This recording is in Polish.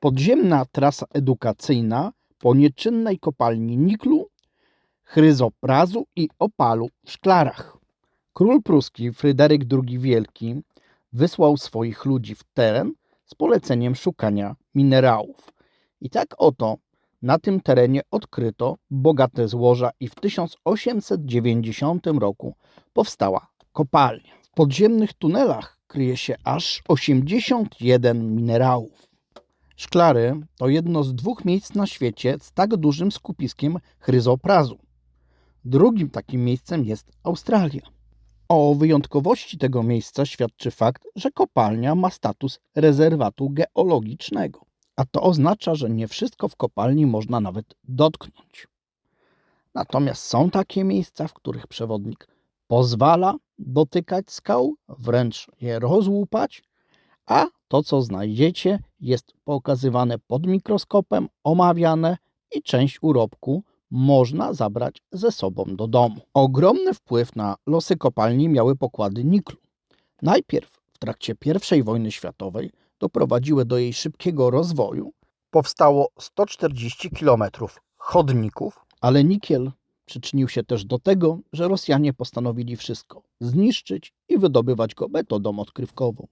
Podziemna trasa edukacyjna po nieczynnej kopalni niklu, chryzoprazu i opalu w szklarach. Król pruski Fryderyk II Wielki wysłał swoich ludzi w teren z poleceniem szukania minerałów. I tak oto na tym terenie odkryto bogate złoża i w 1890 roku powstała kopalnia. W podziemnych tunelach kryje się aż 81 minerałów. Szklary to jedno z dwóch miejsc na świecie z tak dużym skupiskiem chryzoprazu. Drugim takim miejscem jest Australia. O wyjątkowości tego miejsca świadczy fakt, że kopalnia ma status rezerwatu geologicznego, a to oznacza, że nie wszystko w kopalni można nawet dotknąć. Natomiast są takie miejsca, w których przewodnik pozwala dotykać skał, wręcz je rozłupać, a to, co znajdziecie, jest pokazywane pod mikroskopem, omawiane i część urobku można zabrać ze sobą do domu. Ogromny wpływ na losy kopalni miały pokłady niklu. Najpierw w trakcie I wojny światowej doprowadziły do jej szybkiego rozwoju. Powstało 140 km chodników, ale nikiel przyczynił się też do tego, że Rosjanie postanowili wszystko zniszczyć i wydobywać go metodą odkrywkową.